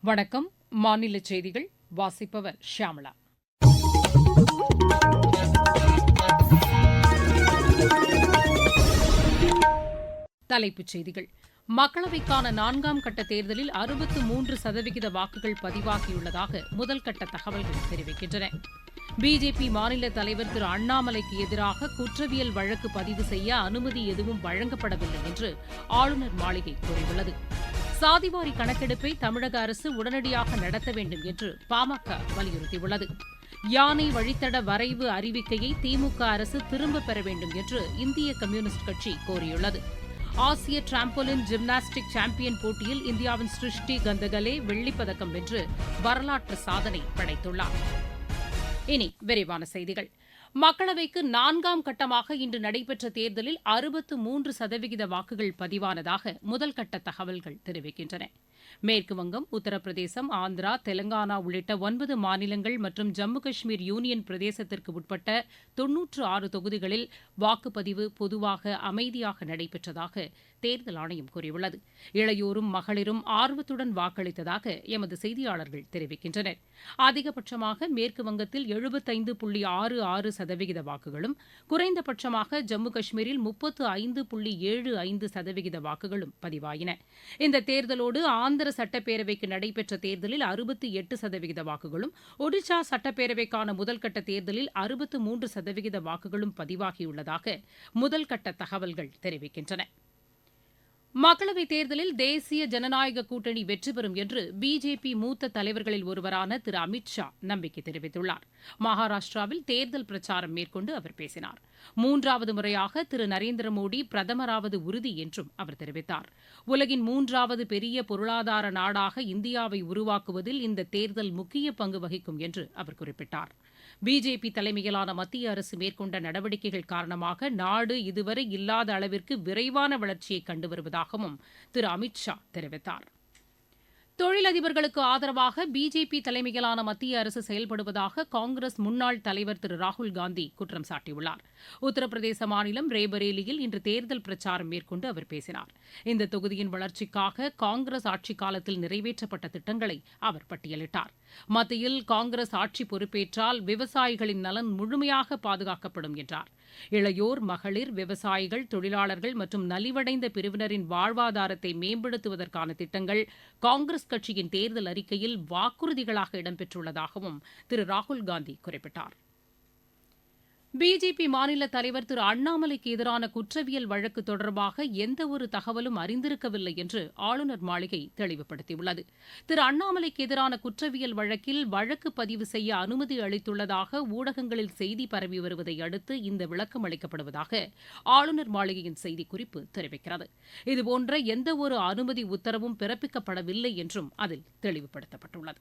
வணக்கம். மாநில செய்திகள் வாசிப்பவர் ஷியாமளா தலைப்புச் செய்திகள். மக்களவைக்கான நான்காம் கட்ட தேர்தலில் அறுபத்து மூன்று சதவிகித வாக்குகள் பதிவாகியுள்ளதாக முதல்கட்ட தகவல்கள் தெரிவிக்கின்றன. பிஜேபி மாநில தலைவர் திரு அண்ணாமலைக்கு எதிராக குற்றவியல் வழக்கு பதிவு செய்ய அனுமதி எதுவும் வழங்கப்படவில்லை என்று ஆளுநர் மாளிகை கூறியுள்ளது. சாதிவாரி கணக்கெடுப்பை தமிழக அரசு உடனடியாக நடத்த வேண்டும் என்று பாமக வலியுறுத்தியுள்ளது. யானை வழித்தட வரைவு அறிவிக்கையை திமுக அரசு திரும்பப் பெற வேண்டும் என்று இந்திய கம்யூனிஸ்ட் கட்சி கோரியுள்ளது. ஆசிய டிராம்போலின் ஜிம்னாஸ்டிக் சாம்பியன் போட்டியில் இந்தியாவின் சிருஷ்டி கந்தகலே வெள்ளிப்பதக்கம் வென்று வரலாற்று சாதனை படைத்துள்ளார். இனி விரிவான செய்திகள். மக்களவைக்கு நான்காம் கட்டமாக இன்று நடைபெற்ற தேர்தலில் அறுபத்து மூன்று சதவிகித வாக்குகள் பதிவானதாக முதல்கட்ட தகவல்கள் தெரிவிக்கின்றன. மேற்குவங்கம் உத்தரப்பிரதேசம் ஆந்திரா தெலங்கானா உள்ளிட்ட ஒன்பது மாநிலங்கள் மற்றும் ஜம்மு காஷ்மீர் யூனியன் பிரதேசத்திற்கு உட்பட்ட தொன்னூற்று ஆறு தொகுதிகளில் வாக்குப்பதிவு பொதுவாக அமைதியாக நடைபெற்றதாக தேர்தல் ஆணையம் கூறியுள்ளது. இளையோரும் மகளிரும் ஆர்வத்துடன் வாக்களித்ததாக எமது செய்தியாளர்கள் தெரிவிக்கின்றனர். அதிகபட்சமாக மேற்குவங்கத்தில் எழுபத்தைந்து புள்ளி ஆறு ஆறு சதவிகித வாக்குகளும் குறைந்தபட்சமாக ஜம்மு காஷ்மீரில் முப்பத்து ஐந்து புள்ளி ஏழு ஐந்து சதவிகித வாக்குகளும் பதிவாயின. இந்த தேர்தலோடு ஆந்திர சட்டப்பேரவைக்கு நடைபெற்ற தேர்தலில் அறுபத்தி எட்டு சதவிகித வாக்குகளும் ஒடிஷா சட்டப்பேரவைக்கான முதல்கட்ட தேர்தலில் அறுபத்து மூன்று சதவிகித வாக்குகளும் பதிவாகியுள்ளதாக முதல்கட்ட தகவல்கள் தெரிவிக்கின்றன. மக்களவைத் தேர்தலில் தேசிய ஜனநாயக கூட்டணி வெற்றி பெறும் என்று பிஜேபி மூத்த தலைவர்களில் ஒருவரான திரு அமித் ஷா நம்பிக்கை தெரிவித்துள்ளார். மகாராஷ்டிராவில் தேர்தல் பிரச்சாரம் மேற்கொண்டு அவர் பேசினார். மூன்றாவது முறையாக திரு நரேந்திர மோடி பிரதமராவது உறுதி என்றும் அவர் தெரிவித்தார். உலகின் மூன்றாவது பெரிய பொருளாதார நாடாக இந்தியாவை உருவாக்குவதில் இந்த தேர்தல் முக்கிய பங்கு வகிக்கும் என்று அவர் குறிப்பிட்டார். பிஜேபி தலைமையிலான மத்திய அரசு மேற்கொண்ட நடவடிக்கைகள் காரணமாக நாடு இதுவரை இல்லாத அளவிற்கு விரைவான வளர்ச்சியை கண்டு வருவதாகவும் திரு அமித் ஷா தெரிவித்தார். தொழிலதிபர்களுக்கு ஆதரவாக பிஜேபி தலைமையிலான மத்திய அரசு செயல்படுவதாக காங்கிரஸ் முன்னாள் தலைவர் திரு ராகுல் காந்தி குற்றம் சாட்டியுள்ளார். உத்தரப்பிரதேச மாநிலம் ரேபரேலியில் இன்று தேர்தல் பிரச்சாரம் மேற்கொண்டு அவர் பேசினார். இந்த தொகுதியின் வளர்ச்சிக்காக காங்கிரஸ் ஆட்சிக் காலத்தில் நிறைவேற்றப்பட்ட திட்டங்களை அவர் பட்டியலிட்டார். மத்தியில் காங்கிரஸ் ஆட்சி பொறுப்பேற்றால் விவசாயிகளின் நலன் முழுமையாக பாதுகாக்கப்படும் என்றார். இளையோர் மகளிர் விவசாயிகள் தொழிலாளர்கள் மற்றும் நலிவடைந்த பிரிவினரின் வாழ்வாதாரத்தை மேம்படுத்துவதற்கான திட்டங்கள் காங்கிரஸ் கட்சியின் தேர்தல் அறிக்கையில் வாக்குறுதிகளாக இடம்பெற்றுள்ளதாகவும் திரு. ராகுல் காந்தி குறிப்பிட்டார். பிஜேபி மாநில தலைவர் திரு அண்ணாமலைக்கு எதிரான குற்றவியல் வழக்கு தொடர்பாக எந்தவொரு தகவலும் அறிந்திருக்கவில்லை என்று ஆளுநர் மாளிகை தெளிவுபடுத்தியுள்ளது. திரு அண்ணாமலைக்கு எதிரான குற்றவியல் வழக்கில் வழக்கு பதிவு செய்ய அனுமதி அளித்துள்ளதாக ஊடகங்களில் செய்தி பரவி வருவதை அடுத்து இந்த விளக்கம் அளிக்கப்படுவதாக ஆளுநர் மாளிகையின் செய்திக்குறிப்பு தெரிவிக்கிறது. இதுபோன்ற எந்தவொரு அனுமதி உத்தரவும் பிறப்பிக்கப்படவில்லை என்றும் அதில் தெளிவுபடுத்தப்பட்டுள்ளது.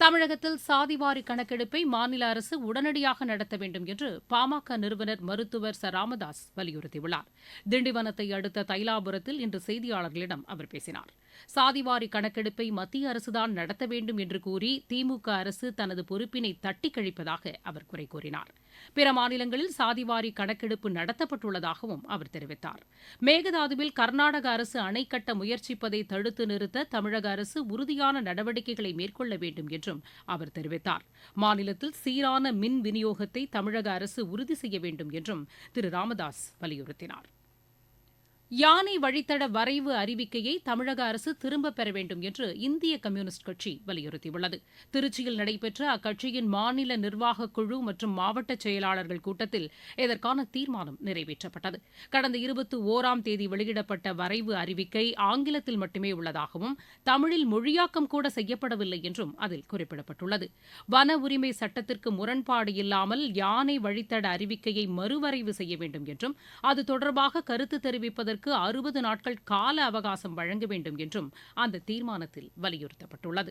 தமிழகத்தில் சாதிவாரி கணக்கெடுப்பை மாநில அரசு உடனடியாக நடத்த வேண்டும் என்று பாமக நிறுவனர் மருத்துவர் ச. ராமதாஸ் வலியுறுத்தியுள்ளார். திண்டிவனத்தை அடுத்த தைலாபுரத்தில் இன்று செய்தியாளர்களிடம் அவர் பேசினார். சாதிவாரி கணக்கெடுப்பை மத்திய அரசுதான் நடத்த வேண்டும் என்று கூறி திமுக அரசு தனது பொறுப்பினை தட்டி கழிப்பதாக அவர் குறை கூறினார். பிற மாநிலங்களில் சாதிவாரி கணக்கெடுப்பு நடத்தப்பட்டுள்ளதாகவும் அவர் தெரிவித்தார். மேகதாதுவில் கர்நாடக அரசு அணை கட்ட முயற்சிப்பதை தடுத்து நிறுத்த தமிழக அரசு உறுதியான நடவடிக்கைகளை மேற்கொள்ள வேண்டும் என்றும் அவர் தெரிவித்தார். மாநிலத்தில் சீரான மின் விநியோகத்தை தமிழக அரசு உறுதி செய்ய வேண்டும் என்றும் திரு. ராமதாஸ் வலியுறுத்தினார். யானை வழித்தட வரைவு அறிவிக்கையை தமிழக அரசு திரும்பப் பெற வேண்டும் என்று இந்திய கம்யூனிஸ்ட் கட்சி வலியுறுத்தியுள்ளது. திருச்சியில் நடைபெற்ற அக்கட்சியின் மாநில நிர்வாகக் குழு மற்றும் மாவட்ட செயலாளர்கள் கூட்டத்தில் இதற்கான தீர்மானம் நிறைவேற்றப்பட்டது. கடந்த இருபத்தி ஓராம் தேதி வெளியிடப்பட்ட வரைவு அறிவிக்கை ஆங்கிலத்தில் மட்டுமே உள்ளதாகவும் தமிழில் மொழியாக்கம் கூட செய்யப்படவில்லை என்றும் அதில் குறிப்பிடப்பட்டுள்ளது. வன உரிமை சட்டத்திற்கு முரண்பாடு இல்லாமல் யானை வழித்தட அறிவிக்கையை மறுவரைவு செய்ய வேண்டும் என்றும் அது தொடர்பாக கருத்து தெரிவிப்பதற்கு அதற்கு அறுபது நாட்கள் கால அவகாசம் வழங்க வேண்டும் என்றும் அந்த தீர்மானத்தில் வலியுறுத்தப்பட்டுள்ளது.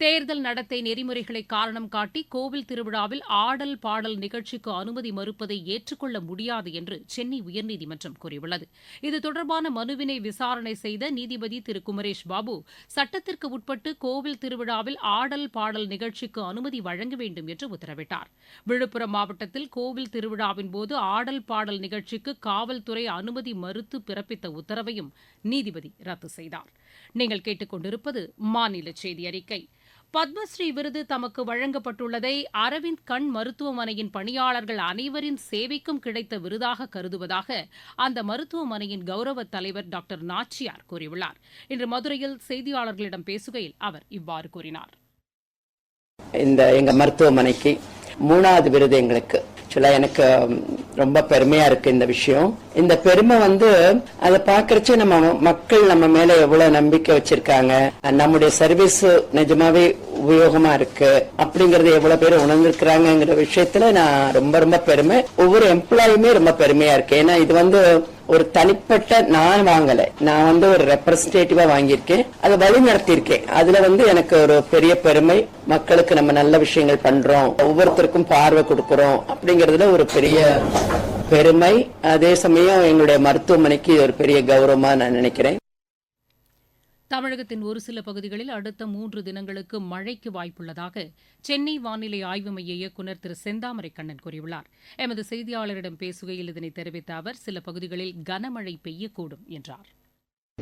தேர்தல் நடத்தை நெறிமுறைகளை காரணம் காட்டி கோவில் திருவிழாவில் ஆடல் பாடல் நிகழ்ச்சிக்கு அனுமதி மறுப்பதை ஏற்றுக்கொள்ள முடியாது என்று சென்னை உயர்நீதிமன்றம் கூறியுள்ளது. இது தொடர்பான மனுவினை விசாரணை செய்த நீதிபதி திரு. குமரேஷ் பாபு சட்டத்திற்கு உட்பட்டு கோவில் திருவிழாவில் ஆடல் பாடல் நிகழ்ச்சிக்கு அனுமதி வழங்க வேண்டும் என்று உத்தரவிட்டார். விழுப்புரம் மாவட்டத்தில் கோவில் திருவிழாவின் போது ஆடல் பாடல் நிகழ்ச்சிக்கு காவல்துறை அனுமதி மறுத்து பிறப்பித்த உத்தரவையும் நீதிபதி ரத்து செய்தார். நீங்கள் கேட்டுக்கொண்டிருப்பது மாநில செய்தி அறிக்கை பத்மஸ்ரீ விருது தமக்கு வழங்கப்பட்டுள்ளதை அரவிந்த் கண் மருத்துவமனையின் பணியாளர்கள் அனைவரின் சேவைக்கும் கிடைத்த விருதாக கருதுவதாக அந்த மருத்துவமனையின் கௌரவ தலைவர் டாக்டர் நாச்சியார் கூறியுள்ளார். இன்று மதுரையில் செய்தியாளர்களிடம் பேசுகையில் அவர் இவ்வாறு கூறினார். இந்த எங்க மருத்துவமனைக்கு மூணாவது விருது எங்களுக்கு. ஆக்சுவலா எனக்கு ரொம்ப பெருமையா இருக்கு இந்த விஷயம். இந்த பெருமை வந்து அதை பாக்குறச்சே நம்ம மக்கள் நம்ம மேல எவ்வளவு நம்பிக்கை வச்சிருக்காங்க. நம்முடைய சர்வீஸ் நிஜமாவே உபயோகமா இருக்கு? அப்படிங்கறது எவ்வளவு பேர் உணர்ந்திருக்கிறாங்கிற விஷயத்துல நான் ரொம்ப ரொம்ப பெருமை. ஒவ்வொரு எம்ப்ளாயுமே ரொம்ப பெருமையா இருக்கு. ஏன்னா இது வந்து ஒரு தனிப்பட்ட நான் வாங்கல. நான் வந்து ஒரு ரெப்ரஸன்டேட்டிவா வாங்கியிருக்கேன். அதை வழி நடத்தியிருக்கேன் அதுல வந்து எனக்கு ஒரு பெரிய பெருமை. மக்களுக்கு நம்ம நல்ல விஷயங்கள் பண்றோம். ஒவ்வொருத்தருக்கும் பார்வை கொடுக்கறோம் அப்படிங்கறதுல ஒரு பெரிய பெருமை. அதே சமயம் எங்களுடைய மருத்துவமனைக்கு ஒரு பெரிய கௌரவமா நான் நினைக்கிறேன். தமிழகத்தின் ஒரு சில பகுதிகளில் அடுத்த மூன்று தினங்களுக்கு மழைக்கு வாய்ப்புள்ளதாக சென்னை வானிலை ஆய்வு மைய இயக்குநர் திரு செந்தாமரை கண்ணன் கூறியுள்ளார். எமது செய்தியாளரிடம் பேசுகையில் இதனை தெரிவித்த அவர் சில பகுதிகளில் கனமழை பெய்யக்கூடும் என்றார்.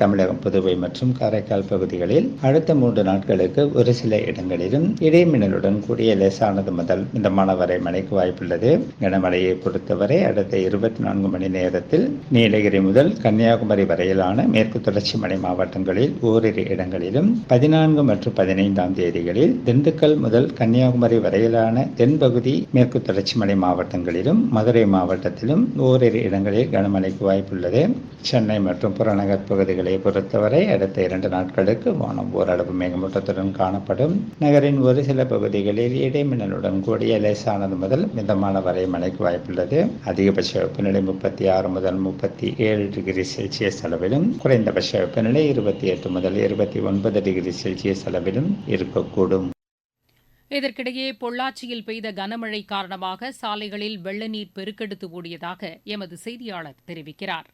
தமிழகம் புதுவை மற்றும் காரைக்கால் பகுதிகளில் அடுத்த மூன்று நாட்களுக்கு ஒரு சில இடங்களிலும் இடைமின்னலுடன் கூடிய லேசானது முதல் மிதமான வரை மழைக்கு வாய்ப்புள்ளது. கனமழையை பொறுத்தவரை அடுத்த இருபத்தி நான்கு மணி நேரத்தில் நீலகிரி முதல் கன்னியாகுமரி வரையிலான மேற்கு தொடர்ச்சி மலை மாவட்டங்களில் ஓரிரு இடங்களிலும் பதினான்கு மற்றும் பதினைந்தாம் தேதிகளில் திண்டுக்கல் முதல் கன்னியாகுமரி வரையிலான தென்பகுதி மேற்கு தொடர்ச்சி மலை மாவட்டங்களிலும் மதுரை மாவட்டத்திலும் ஓரிரு இடங்களில் கனமழைக்கு வாய்ப்புள்ளது. சென்னை மற்றும் புறநகர் பகுதிகளில் பகுதிகளை பொறுத்தவரை அடுத்த இரண்டு நாட்களுக்கு வானம் ஓரளவு மேகமூட்டத்துடன் காணப்படும். நகரின் ஒரு சில பகுதிகளில் இடைமின்னலுடன் கூடிய லேசானது முதல் மிதமான வரை மழைக்கு வாய்ப்புள்ளது. அதிகபட்ச வெப்பநிலை முப்பத்தி ஆறு முதல் முப்பத்தி ஏழு டிகிரி செல்சியஸ் அளவிலும் குறைந்தபட்ச வெப்பநிலை இருபத்தி எட்டு முதல் இருபத்தி ஒன்பது டிகிரி செல்சியஸ் அளவிலும் இருக்கக்கூடும். இதற்கிடையே பொள்ளாச்சியில் பெய்த கனமழை காரணமாக சாலைகளில் வெள்ள நீர் பெருக்கெடுத்து ஓடியதாக எமது செய்தியாளர் தெரிவிக்கிறார்.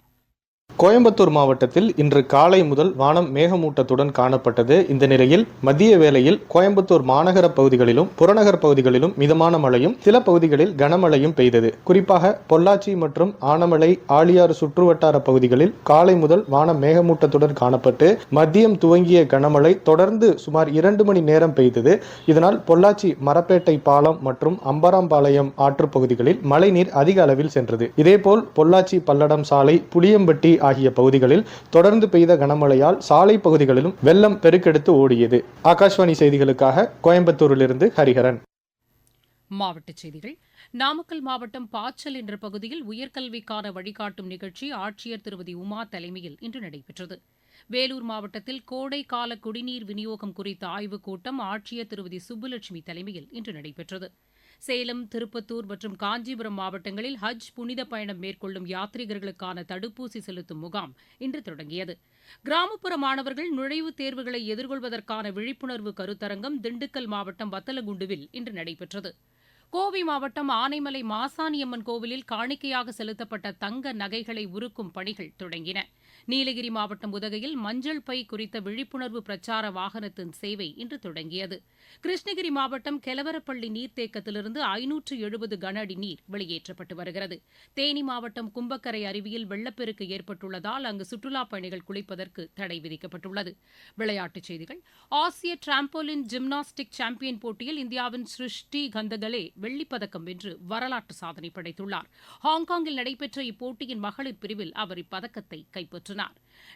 கோயம்புத்தூர் மாவட்டத்தில் இன்று காலை முதல் வானம் மேகமூட்டத்துடன் காணப்பட்டது. இந்த நிலையில் மதிய வேளையில் கோயம்புத்தூர் மாநகர பகுதிகளிலும் புறநகர் பகுதிகளிலும் மிதமான மழையும் சில பகுதிகளில் கனமழையும் பெய்தது. குறிப்பாக பொள்ளாச்சி மற்றும் ஆனமலை ஆழியாறு சுற்றுவட்டார பகுதிகளில் காலை முதல் வானம் மேகமூட்டத்துடன் காணப்பட்டு மதியம் துவங்கிய கனமழை தொடர்ந்து சுமார் இரண்டு மணி நேரம் பெய்தது. இதனால் பொள்ளாச்சி மரப்பேட்டை பாலம் மற்றும் அம்பராம்பாளையம் ஆற்று பகுதிகளில் மழைநீர் அதிக அளவில் சென்றது. இதேபோல் பொள்ளாச்சி பல்லடம் சாலை புளியம்பட்டி ஆகிய பகுதிகளில் தொடர்ந்து பெய்த கனமழையால் சாலை பகுதிகளிலும் வெள்ளம் பெருக்கெடுத்து ஓடியது. ஆகாஷ்வாணி செய்திகளுக்காக கோயம்புத்தூரிலிருந்து ஹரிஹரன். மாவட்டச் செய்திகள். நாமக்கல் மாவட்டம் பாச்சல் என்ற பகுதியில் உயர்கல்விக்கான வழிகாட்டும் நிகழ்ச்சி ஆட்சியர் திருமதி உமா தலைமையில் இன்று நடைபெற்றது. வேலூர் மாவட்டத்தில் கோடை கால குடிநீர் விநியோகம் குறித்த ஆய்வுக் கூட்டம் ஆட்சியர் திருமதி சுப்புலட்சுமி தலைமையில் இன்று நடைபெற்றது. சேலம் திருப்பத்தூர் மற்றும் காஞ்சிபுரம் மாவட்டங்களில் ஹஜ் புனித பயணம் மேற்கொள்ளும் யாத்ரீகர்களுக்கான தடுப்பூசி செலுத்தும் முகாம் இன்று தொடங்கியது. கிராமப்புற மாணவர்கள் நுழைவுத் தேர்வுகளை எதிர்கொள்வதற்கான விழிப்புணர்வு கருத்தரங்கம் திண்டுக்கல் மாவட்டம் வத்தலகுண்டுவில் இன்று நடைபெற்றது. கோவை மாவட்டம் ஆனைமலை மாசாணியம்மன் கோவிலில் காணிக்கையாக செலுத்தப்பட்ட தங்க நகைகளை உருக்கும் பணிகள் தொடங்கின. நீலகிரி மாவட்டம் உதகையில் மஞ்சள் பை குறித்த விழிப்புணர்வு பிரச்சார வாகனத்தின் சேவை இன்று தொடங்கியது. கிருஷ்ணகிரி மாவட்டம் கெலவரப்பள்ளி நீர்த்தேக்கத்திலிருந்து ஐநூற்று எழுபது கன அடி நீர் வெளியேற்றப்பட்டு வருகிறது. தேனி மாவட்டம் கும்பக்கரை அருவியில் வெள்ளப்பெருக்கு ஏற்பட்டுள்ளதால் அங்கு சுற்றுலாப் பயணிகள் குளிப்பதற்கு தடை விதிக்கப்பட்டுள்ளது. விளையாட்டுச் செய்திகள். ஆசிய டிராம்போலின் ஜிம்னாஸ்டிக் சாம்பியன் போட்டியில் இந்தியாவின் சிருஷ்டி கந்தகலே வெள்ளிப்பதக்கம் வென்று வரலாற்று சாதனை படைத்துள்ளார். ஹாங்காங்கில் நடைபெற்ற இப்போட்டியின் மகளிர் பிரிவில் அவர் இப்பதக்கத்தை கைப்பற்றினார்.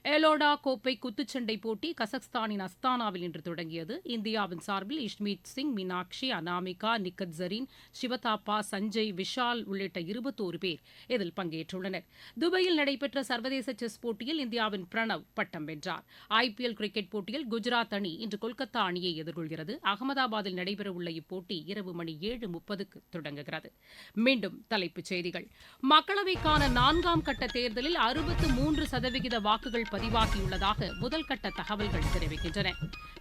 எலோடா கோப்பை குத்துச்சண்டை போட்டி கசக்ஸ்தானின் அஸ்தானாவில் இன்று தொடங்கியது. இந்தியாவின் சார்பில் இஷ்மீத் சிங் மீனாட்சி அனாமிகா நிக்கத் ஜரீன் சிவதாப்பா சஞ்சய் விஷால் உள்ளிட்ட இருபத்தோரு பேர் இதில் பங்கேற்றுள்ளனர். துபாயில் நடைபெற்ற சர்வதேச செஸ் போட்டியில் இந்தியாவின் பிரணவ் பட்டம் வென்றார். ஐபிஎல் கிரிக்கெட் போட்டியில் குஜராத் அணி இன்று கொல்கத்தா அணியை எதிர்கொள்கிறது. அகமதாபாத்தில் நடைபெறவுள்ள இப்போட்டி இரவு மணி ஏழு முப்பதுக்கு தொடங்குகிறது. மீண்டும் தலைப்புச் செய்திகள். மக்களவைக்கான நான்காம் கட்ட தேர்தலில் அறுபத்து மூன்று சதவிகித வாக்குகள் பதிவாகியுள்ளதாக முதல்கட்ட தகவல்கள் தெரிவிக்கின்றன.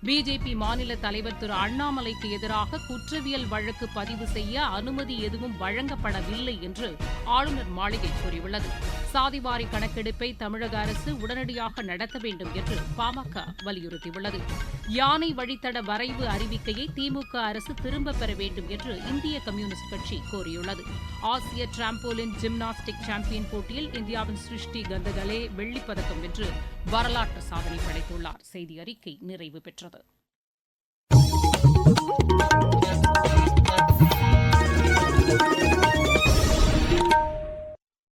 பிஜேபி மாநில தலைவர் திரு அண்ணாமலைக்கு எதிராக குற்றவியல் வழக்கு பதிவு செய்ய அனுமதி எதுவும் வழங்கப்படவில்லை என்று ஆளுநர் மாளிகை கூறியுள்ளது. சாதிவாரி கணக்கெடுப்பை தமிழக அரசு உடனடியாக நடத்த வேண்டும் என்று பாமக வலியுறுத்தியுள்ளது. யானை வழித்தட வரைவு அறிவிக்கையை திமுக அரசு திரும்பப் பெற வேண்டும் என்று இந்திய கம்யூனிஸ்ட் கட்சி கோரியுள்ளது. ஆசிய டிராம்போலின் ஜிம்னாஸ்டிக் சாம்பியன் போட்டியில் இந்தியாவின் சிருஷ்டி கந்தகலே வெள்ளிப்பதக்கம் வென்று வரலாற்று சாதனை படைத்துள்ளார். செய்தி அறிக்கை நிறைவு பெற்றது.